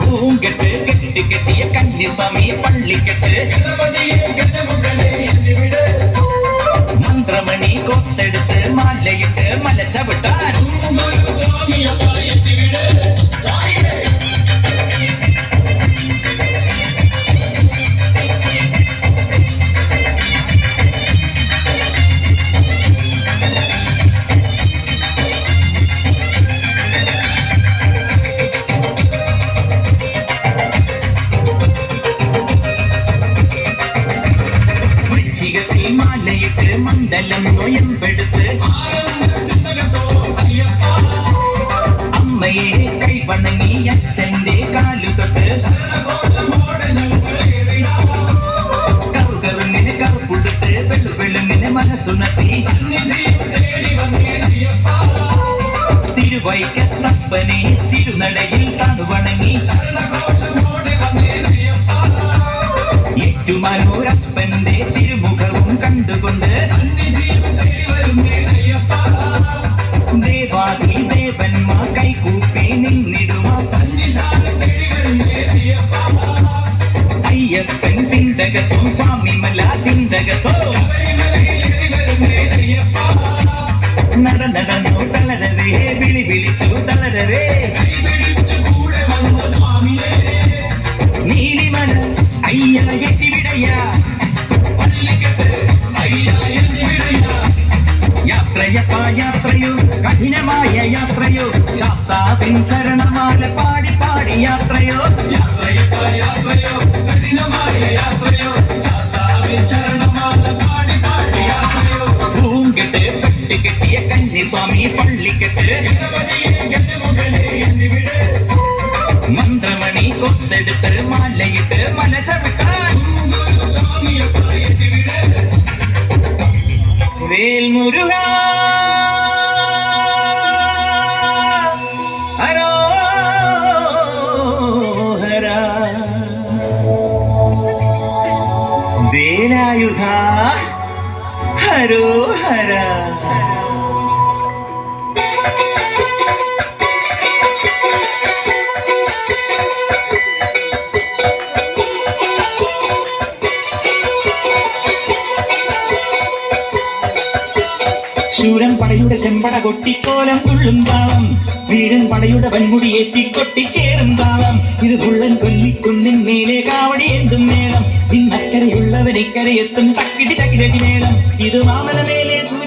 പൂങ്കെട്ട് കെട്ടി കെട്ടിയ കന്യസ്വാമി പള്ളിക്കെട്ട്. മന്ത്രമണി കൊത്തെടുത്ത് മാലയിട്ട് മല നോയമ്പെടുത്ത് അമ്മയെ കൈവണങ്ങി അച്ഛന്റെ കാലുതൊട്ട് കറുകറുങ്ങിന് കറുപ്പുടുത്ത് വെളുവെളുങ്ങിന് മനസ്സുണർത്തി തിരുവൈക്കത്തപ്പനെ തിരുനടയിൽ തണുവണങ്ങി ഏറ്റുമാനൂരപ്പന്റെ தொட்டு கொண்டு சந்நிதியில் தங்கி வரும் ஐயப்பா தேவாதி தேவன்மா கை கூப்பி நின்னிடுமா. சன்னிதானம் தேடி வரும் ஐயப்பா ஐயப்பன் திண்டகத்தோ சுவாமி மலா திண்டகத்தோ. യാത്രയോ കഠിനമായ യാത്രയോ ശാസ്താവിൻ ശരണമാല പാടി പാടി യാത്രയോ. യാത്രയപ്പ യാത്രയോ കഠിനമായ യാത്രയോ ശാസ്താവിൻ ശരണമാല പാടി പാടി യാത്രയോ. പൂങ്കെട്ട് പെട്ട് കെട്ടിയ കന്യസ്വാമി പള്ളിക്കെട്ട് മന്ത്രമണി കൊത്തെടുത്ത് മാലയിട്ട് മല ചവിട്ടാൻ വേൽമുരുക ഹരോഹര വേലായുധ ഹരോഹര പടയുടെ ചെമ്പട കൊട്ടിക്കോലം തുള്ളും താളം വീരൻ പടയുടെ വൻമുടി ഏറ്റിക്കൊട്ടിക്കേറും താളം ഇത് പുള്ളൻ കൊല്ലിക്കുന്നിൻ മേലെ കാവടി എന്തും മേളം. ഇന്നക്കരയുള്ളവരിക്കരയെത്തും തക്കിടി തകിലടി മേളം. ഇത് മാമല മേലെ സൂര്യനുദിക്കും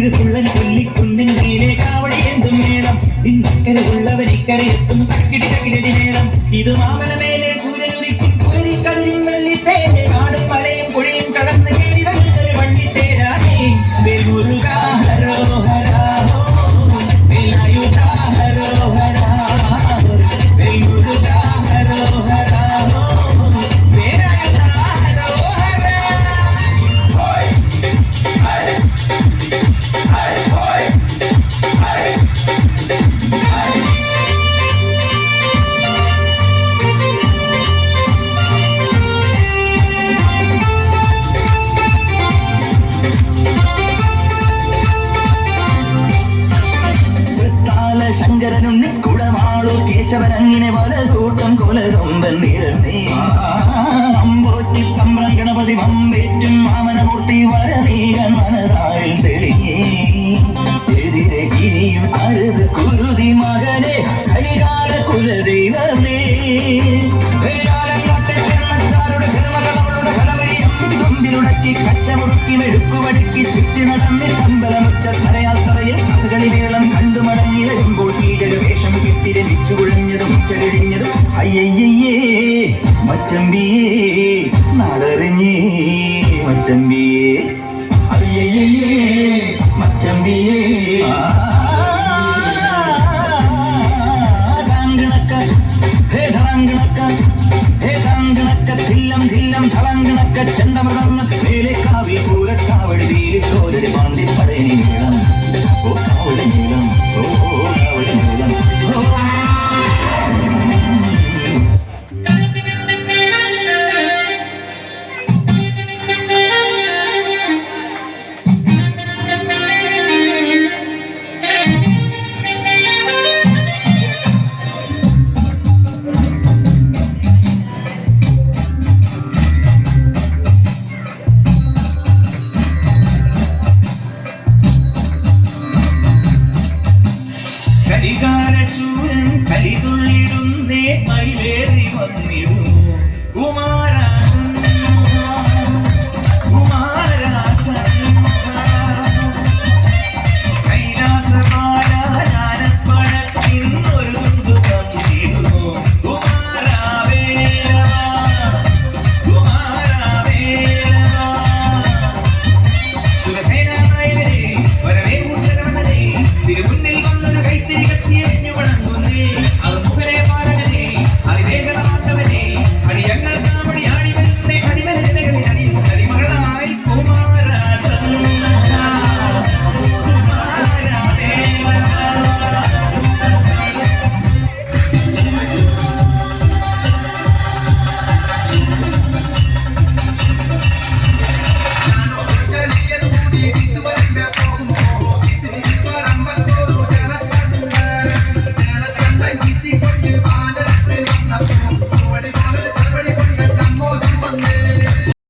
താളം ഇത് തുള്ളൻ കൊല്ലിക്കുന്നിൻ മേലെ കാവടി എന്തും മേളം ഇന്നക്കരെ ഉള്ളവൻ ഇക്കരെ തക്കിടി തകിലടി മേളം ഇത് മാമല കേശവനങ്ങിനെ പോലെ കൂട്ടം കൊലകൊമ്പൻ നിരന്നേ അമ്പോറ്റി തമ്പ്രം ഗണപതി വമ്പേറ്റും മാമനമൂർത്തി വരനീകൻ മനതായിൽ തെളിഞ്ഞി. എതിരെ അരുത് കുരുതി മകനെ കൈകാല കുലദൈവമേ മെഴുക്കുവടുക്കി ചുറ്റി നടന്നിൽ കമ്പലമുറ്റ തറയാത്തറയിൽ കഥകളിലേളം കണ്ടു മടങ്ങി വരുമ്പോൾ അച്ചടിഞ്ഞത് അയ്യയ്യേ മച്ചമ്പിയേ നാടറിഞ്ഞേ മച്ചമ്പിയേ. അയ്യയ്യേ മച്ചമ്പിയേ. ചെണ്ടമൃതർന്ന വേലക്കാവിൽ പൂരക്കാവഴി തീരിൽ കോരടി പാണ്ടി പടയണി 我的朋友，不吗？